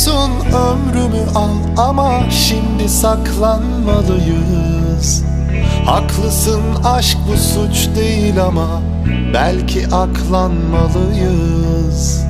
Senin olsun ömrümü al ama şimdi saklanmalıyız. Haklısın aşk bu suç değil ama belki aklanmalıyız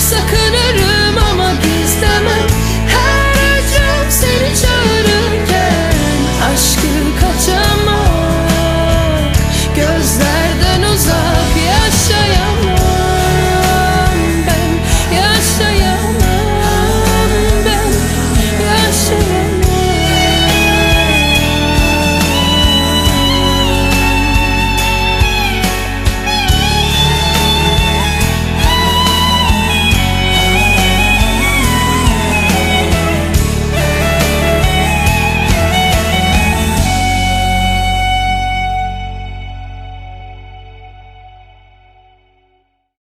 sakınırım ama gizlemem.